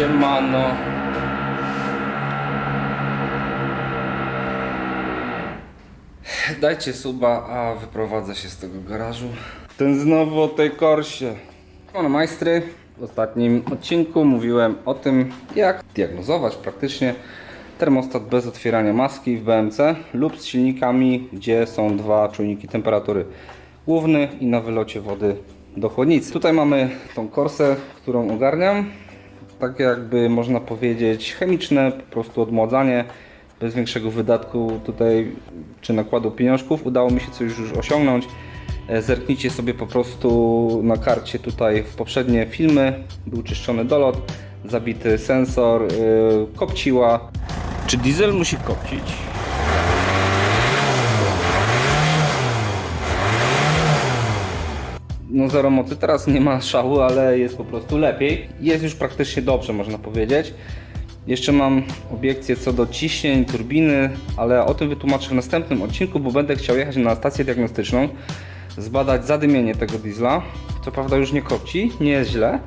Siemano. Dajcie suba, a wyprowadzę się z tego garażu. Ten znowu o tej korsie. Ono majstry. W ostatnim odcinku mówiłem o tym, jak diagnozować praktycznie termostat bez otwierania maski w BMC lub z silnikami, gdzie są dwa czujniki temperatury. Główny i na wylocie wody do chłodnicy. Tutaj mamy tą korsę, którą ogarniam. Tak jakby można powiedzieć chemiczne, po prostu odmładzanie bez większego wydatku tutaj czy nakładu pieniążków. Udało mi się coś już osiągnąć. E, Zerknijcie sobie po prostu na karcie tutaj w poprzednie filmy. Był czyszczony dolot, zabity sensor, yy, kopciła. Czy diesel musi kopcić? No zero mocy teraz nie ma szału, ale jest po prostu lepiej. Jest już praktycznie dobrze, można powiedzieć. Jeszcze mam obiekcje co do ciśnień, turbiny, ale o tym wytłumaczę w następnym odcinku, bo będę chciał jechać na stację diagnostyczną, zbadać zadymienie tego diesla. Co prawda już nie kopci, nie jest źle,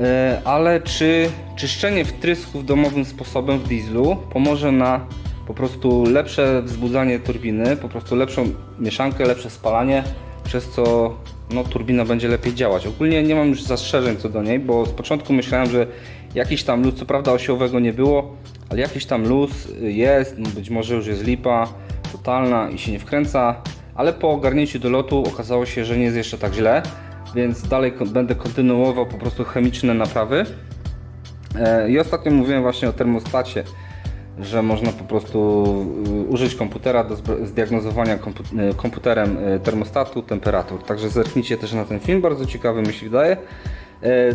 E, ale czy czyszczenie wtrysków domowym sposobem w dieslu pomoże na po prostu lepsze wzbudzanie turbiny, po prostu lepszą mieszankę, lepsze spalanie, przez co no, turbina będzie lepiej działać. Ogólnie nie mam już zastrzeżeń co do niej, bo z początku myślałem, że jakiś tam luz, co prawda osiowego nie było, ale jakiś tam luz jest, no być może już jest lipa totalna i się nie wkręca, ale po ogarnięciu do lotu okazało się, że nie jest jeszcze tak źle, więc dalej będę kontynuował po prostu chemiczne naprawy. E, I ostatnio mówiłem właśnie o termostacie, że można po prostu y, użyć komputera do zdiagnozowania y, komputerem y, termostatu, temperatur. Także zerknijcie też na ten film, bardzo ciekawy mi się wydaje.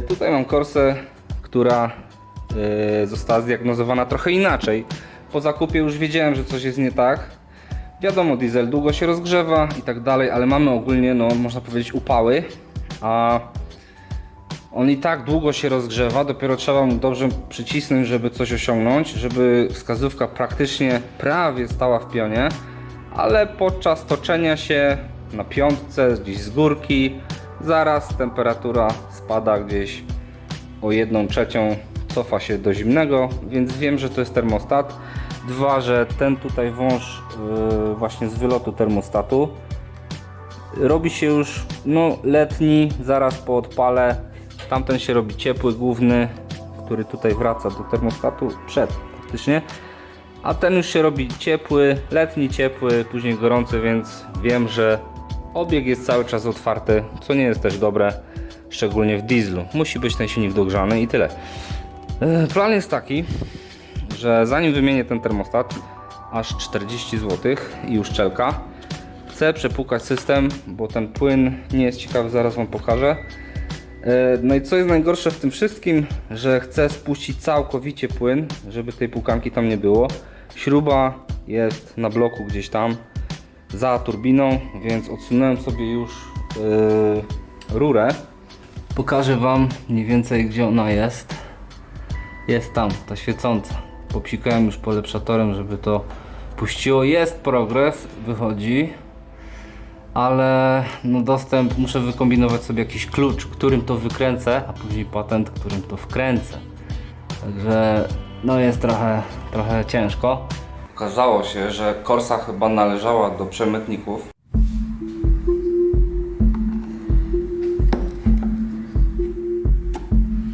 Tutaj mam korsę, która została zdiagnozowana trochę inaczej. Po zakupie już wiedziałem, że coś jest nie tak. Wiadomo, diesel długo się rozgrzewa i tak dalej, ale mamy ogólnie, no można powiedzieć, upały, a on i tak długo się rozgrzewa, dopiero trzeba mu dobrze przycisnąć, żeby coś osiągnąć, żeby wskazówka praktycznie prawie stała w pionie, ale podczas toczenia się na piątce, gdzieś z górki, zaraz temperatura spada gdzieś o 1 trzecią, cofa się do zimnego, więc wiem, że to jest termostat. Dwa, że ten tutaj wąż yy, właśnie z wylotu termostatu robi się już no, letni, zaraz po odpale. Tamten się robi ciepły, główny, który tutaj wraca do termostatu przed praktycznie. A ten już się robi ciepły, letni ciepły, później gorący, więc wiem, że obieg jest cały czas otwarty, co nie jest też dobre, szczególnie w dieslu. Musi być ten silnik dogrzany i tyle. E, Plan jest taki, że zanim wymienię ten termostat, aż 40 zł i uszczelka, chcę przepłukać system, bo ten płyn nie jest ciekawy, zaraz Wam pokażę. E, No i co jest najgorsze w tym wszystkim, że chcę spuścić całkowicie płyn, żeby tej płukanki tam nie było. Śruba jest na bloku gdzieś tam za turbiną, więc odsunąłem sobie już yy, rurę. Pokażę Wam mniej więcej gdzie ona jest. Jest tam, ta świecąca. Popsikałem już polepszatorem, żeby to puściło. Jest progres, wychodzi ale no dostęp, muszę wykombinować sobie jakiś klucz, którym to wykręcę, a później patent, którym to wkręcę. Także no jest trochę, trochę ciężko. Okazało się, że Korsa chyba należała do przemytników.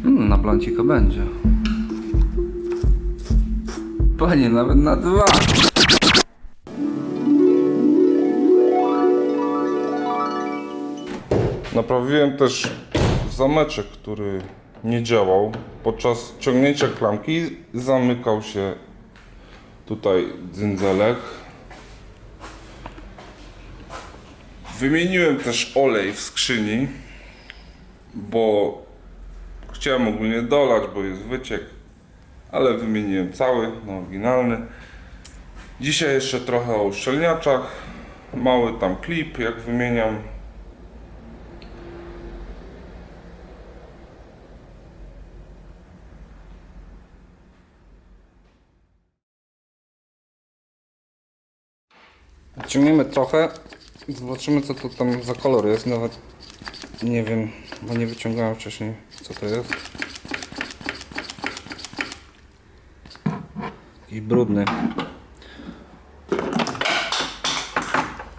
Hmm, na blancika będzie. Panie, nawet na dwa. Naprawiłem też zameczek, który nie działał. Podczas ciągnięcia klamki zamykał się tutaj dzynzelek. Wymieniłem też olej w skrzyni, bo chciałem ogólnie dolać, bo jest wyciek, ale wymieniłem cały, no oryginalny. Dzisiaj jeszcze trochę o uszczelniaczach. Mały tam klip, jak wymieniam. Ciągniemy trochę i zobaczymy co to tam za kolor jest. Nawet nie wiem, bo nie wyciągałem wcześniej co to jest. Jakiś brudny.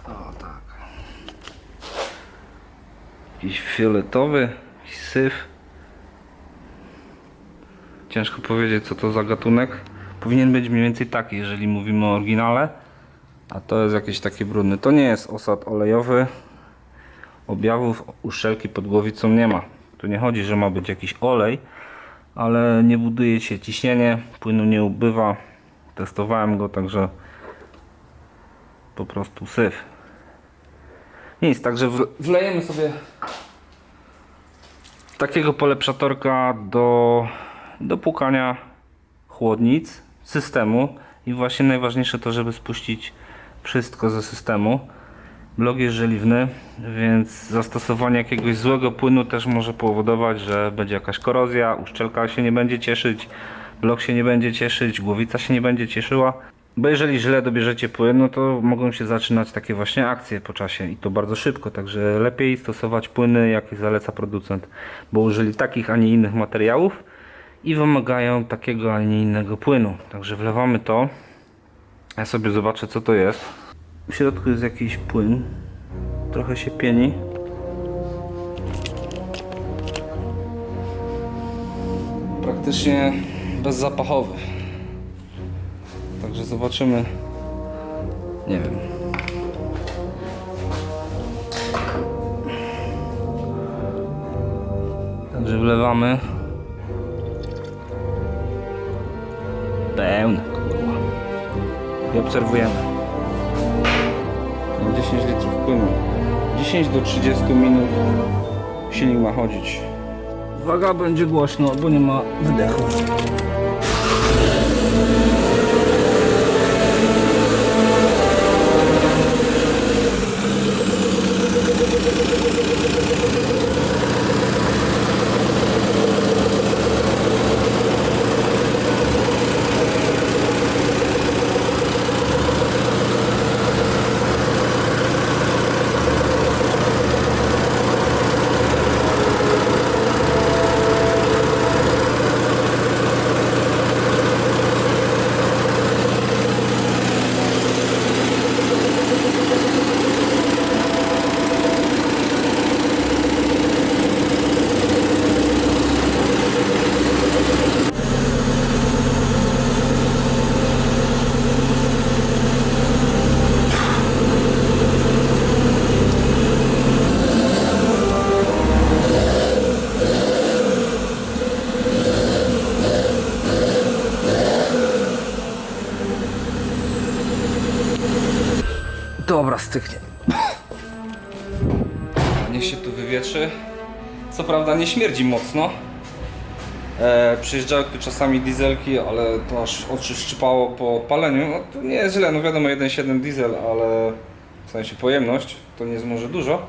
O tak. Jakiś fioletowy, jakiś syf. Ciężko powiedzieć co to za gatunek. Powinien być mniej więcej taki, jeżeli mówimy o oryginale. A to jest jakiś taki brudny. To nie jest osad olejowy. Objawów uszczelki pod głowicą nie ma. Tu nie chodzi, że ma być jakiś olej, ale nie buduje się ciśnienie, płynu nie ubywa. Testowałem go, także po prostu syf. Nic, także wle- wlejemy sobie takiego polepszatorka do, do płukania chłodnic systemu i właśnie najważniejsze to, żeby spuścić wszystko ze systemu. Blok jest żeliwny, więc zastosowanie jakiegoś złego płynu też może powodować, że będzie jakaś korozja, uszczelka się nie będzie cieszyć, blok się nie będzie cieszyć, głowica się nie będzie cieszyła. Bo jeżeli źle dobierzecie płyn, no to mogą się zaczynać takie właśnie akcje po czasie i to bardzo szybko, także lepiej stosować płyny, jakie zaleca producent, bo użyli takich, a nie innych materiałów i wymagają takiego, a nie innego płynu. Także wlewamy to. Ja sobie zobaczę co to jest. W środku jest jakiś płyn. Trochę się pieni. Praktycznie bezzapachowy. Także zobaczymy. Nie wiem. Także wlewamy. Pełny. kurwa. I obserwujemy. Na 10 litrów płynu. 10 do 30 minut silnik ma chodzić. Uwaga, będzie głośno, bo nie ma wydechu. Dobra, styknie. Niech się tu wywietrzy. Co prawda nie śmierdzi mocno. E, przyjeżdżały tu czasami dieselki, ale to aż oczy szczypało po paleniu. No to nie jest źle, no wiadomo 1.7 diesel, ale w sensie pojemność to nie jest może dużo.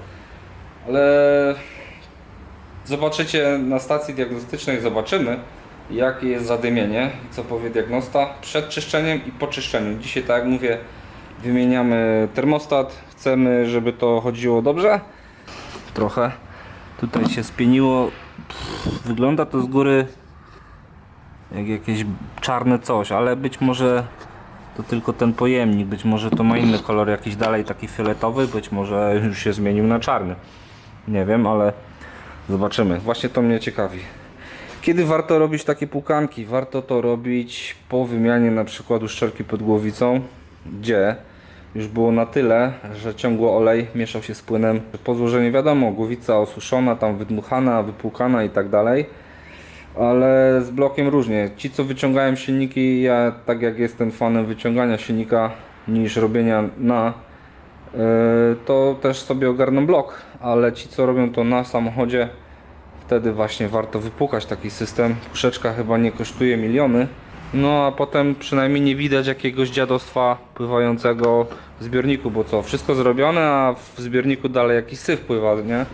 Ale zobaczycie na stacji diagnostycznej, zobaczymy jakie jest zadymienie co powie diagnosta przed czyszczeniem i po czyszczeniu. Dzisiaj tak jak mówię wymieniamy termostat, chcemy żeby to chodziło dobrze. Trochę tutaj się spieniło. Wygląda to z góry jak jakieś czarne coś, ale być może to tylko ten pojemnik, być może to ma inny kolor jakiś dalej taki fioletowy, być może już się zmienił na czarny. Nie wiem, ale zobaczymy. Właśnie to mnie ciekawi. Kiedy warto robić takie płukanki? Warto to robić po wymianie na przykład uszczelki pod głowicą, gdzie już było na tyle, że ciągły olej mieszał się z płynem. Po złożeniu wiadomo, głowica osuszona, tam wydmuchana, wypłukana i tak dalej. Ale z blokiem różnie. Ci co wyciągają silniki, ja tak jak jestem fanem wyciągania silnika niż robienia na, yy, to też sobie ogarną blok. Ale ci co robią to na samochodzie, wtedy właśnie warto wypłukać taki system. Puszeczka chyba nie kosztuje miliony. No a potem przynajmniej nie widać jakiegoś dziadostwa pływającego w zbiorniku, bo co, wszystko zrobione, a w zbiorniku dalej jakiś syf pływa, nie?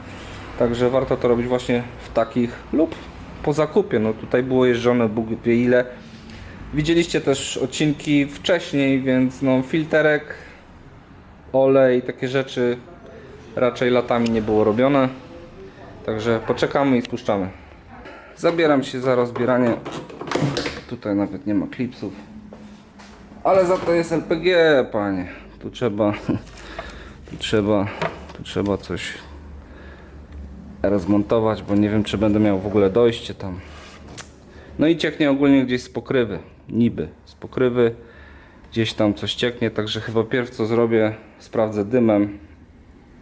Także warto to robić właśnie w takich lub po zakupie. No tutaj było jeżdżone Bóg wie ile. Widzieliście też odcinki wcześniej, więc no filterek, olej, takie rzeczy raczej latami nie było robione. Także poczekamy i spuszczamy. Zabieram się za rozbieranie. Tutaj nawet nie ma klipsów. Ale za to jest LPG, panie. Tu trzeba, tu trzeba, tu trzeba coś rozmontować, bo nie wiem, czy będę miał w ogóle dojście tam. No i cieknie ogólnie gdzieś z pokrywy, niby z pokrywy. Gdzieś tam coś cieknie, także chyba pierw co zrobię, sprawdzę dymem,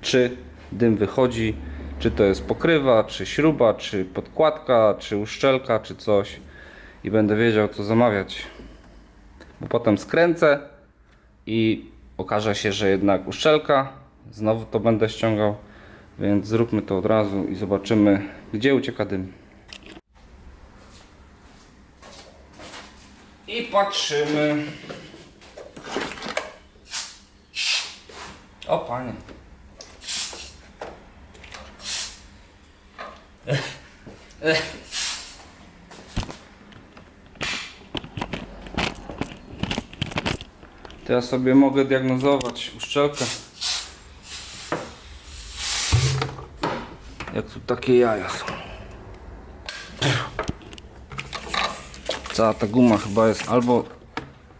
czy dym wychodzi, czy to jest pokrywa, czy śruba, czy podkładka, czy uszczelka, czy coś i będę wiedział co zamawiać. Bo potem skręcę i okaże się, że jednak uszczelka, znowu to będę ściągał, więc zróbmy to od razu i zobaczymy gdzie ucieka dym. I patrzymy. O panie. To ja sobie mogę diagnozować uszczelkę. Jak tu takie jaja są. Cała ta guma chyba jest albo,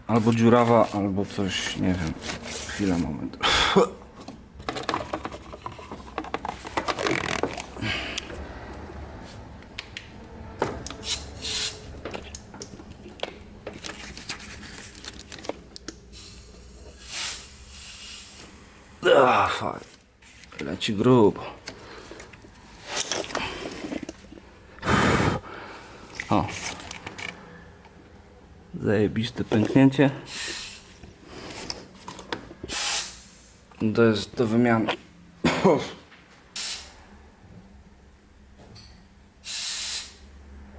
albo dziurawa, albo coś, nie wiem. Chwila, moment. Leci grubo. O. Zajebiste pęknięcie. To jest do wymiany.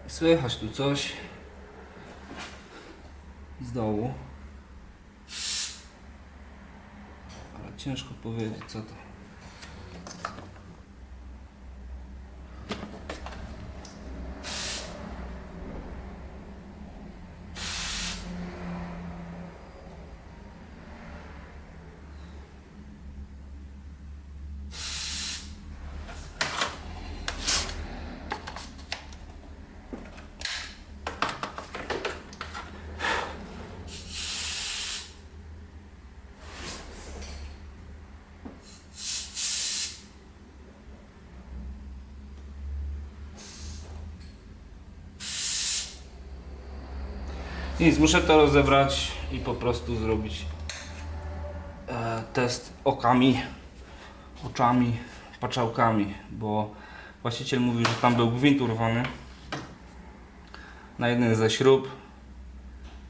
Słychać tu coś z dołu. Ale ciężko powiedzieć co to. Nic, muszę to rozebrać i po prostu zrobić e, test okami, oczami, paczałkami, bo właściciel mówił, że tam był gwint urwany na jednej ze śrub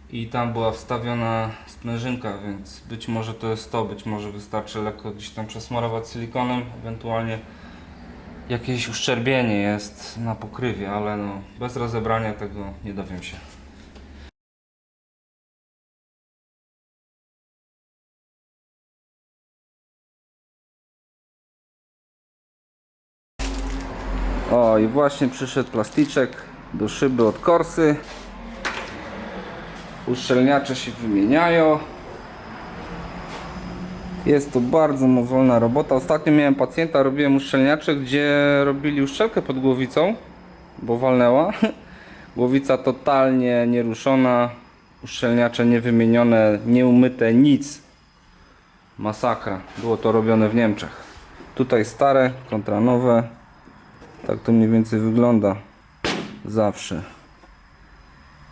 i tam była wstawiona sprężynka, więc być może to jest to, być może wystarczy lekko gdzieś tam przesmarować silikonem, ewentualnie jakieś uszczerbienie jest na pokrywie, ale no, bez rozebrania tego nie dowiem się. I właśnie przyszedł plasticzek do szyby od Korsy. Uszczelniacze się wymieniają. Jest to bardzo mozolna robota. Ostatnio miałem pacjenta, robiłem uszczelniacze, gdzie robili uszczelkę pod głowicą, bo walnęła. Głowica totalnie nieruszona, uszczelniacze niewymienione, nieumyte, nic. Masakra. Było to robione w Niemczech. Tutaj stare kontra nowe. Tak to mniej więcej wygląda zawsze.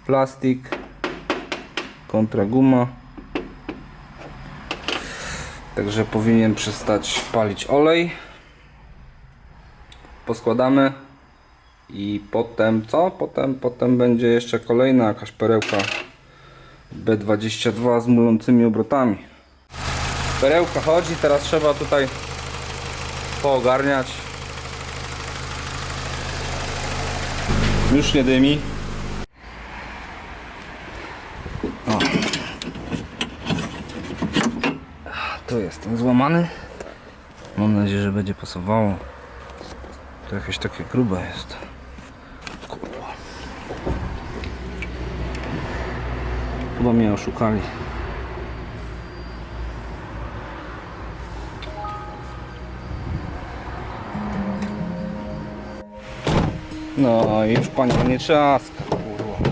Plastik kontra guma. Także powinien przestać palić olej. Poskładamy i potem co? Potem, potem będzie jeszcze kolejna jakaś perełka B22 z mulącymi obrotami. Perełka chodzi, teraz trzeba tutaj poogarniać. Już nie dymi. O. Tu jest złamany. Mam nadzieję, że będzie pasowało. To jakieś takie grube jest. Kurwa. Chyba mnie oszukali. No i już panią nie trzaska, kurwa.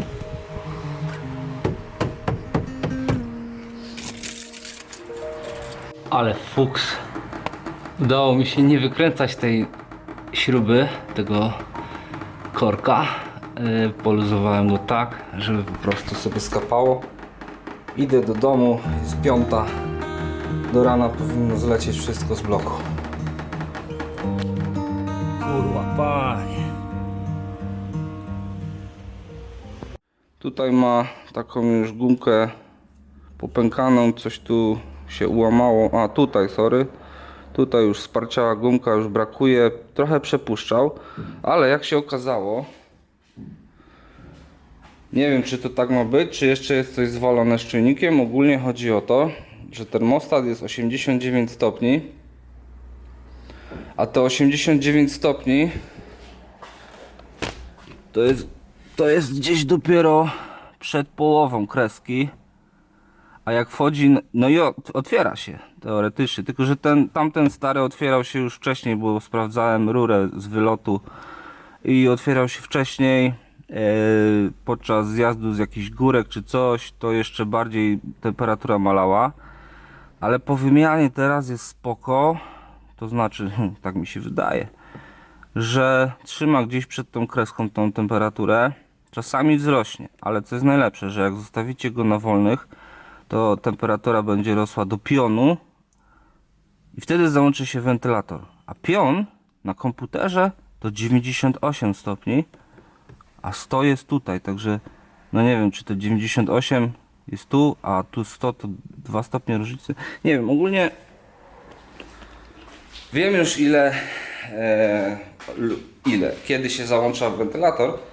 Ale fuks. Udało mi się nie wykręcać tej śruby, tego korka. Yy, Poluzowałem go tak, żeby po prostu sobie skapało. Idę do domu, jest piąta. Do rana powinno zlecieć wszystko z bloku. Kurwa, panie. Tutaj ma taką już gumkę popękaną, coś tu się ułamało. A tutaj, sorry. Tutaj już sparciała gumka, już brakuje. Trochę przepuszczał, ale jak się okazało, nie wiem czy to tak ma być, czy jeszcze jest coś zwalone z czujnikiem. Ogólnie chodzi o to, że termostat jest 89 stopni, a te 89 stopni to jest, to jest gdzieś dopiero przed połową kreski. A jak wchodzi, no i ot- otwiera się teoretycznie, tylko że ten, tamten stary otwierał się już wcześniej, bo sprawdzałem rurę z wylotu i otwierał się wcześniej e, podczas zjazdu z jakichś górek czy coś, to jeszcze bardziej temperatura malała. Ale po wymianie teraz jest spoko, to znaczy, tak mi się wydaje, że trzyma gdzieś przed tą kreską tą temperaturę. Czasami wzrośnie, ale co jest najlepsze, że jak zostawicie go na wolnych, to temperatura będzie rosła do pionu i wtedy załączy się wentylator. A pion na komputerze to 98 stopni, a 100 jest tutaj, także no nie wiem, czy to 98 jest tu, a tu 100 to 2 stopnie różnicy. Nie wiem, ogólnie wiem już ile, e, ile, kiedy się załącza wentylator.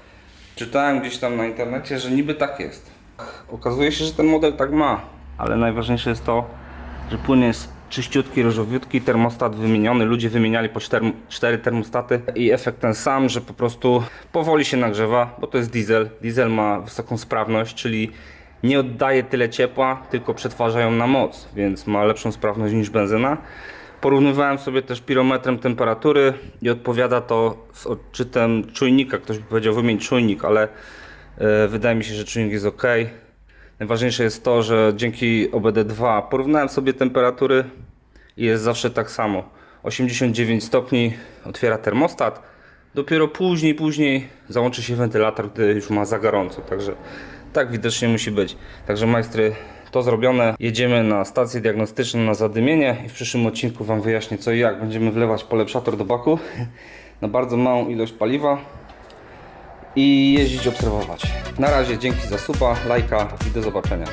Czytałem gdzieś tam na internecie, że niby tak jest. Okazuje się, że ten model tak ma, ale najważniejsze jest to, że płyn jest czyściutki, różowiutki, termostat wymieniony, ludzie wymieniali po cztery, termostaty i efekt ten sam, że po prostu powoli się nagrzewa, bo to jest diesel. Diesel ma wysoką sprawność, czyli nie oddaje tyle ciepła, tylko przetwarza ją na moc, więc ma lepszą sprawność niż benzyna. Porównywałem sobie też pirometrem temperatury i odpowiada to z odczytem czujnika. Ktoś by powiedział wymień czujnik, ale e, wydaje mi się, że czujnik jest ok. Najważniejsze jest to, że dzięki OBD2 porównałem sobie temperatury i jest zawsze tak samo. 89 stopni otwiera termostat. Dopiero później, później załączy się wentylator, gdy już ma za gorąco. Także tak widocznie musi być. Także majstry, to zrobione. Jedziemy na stację diagnostyczną na zadymienie i w przyszłym odcinku Wam wyjaśnię co i jak. Będziemy wlewać polepszator do baku na bardzo małą ilość paliwa i jeździć obserwować. Na razie dzięki za suba, lajka i do zobaczenia.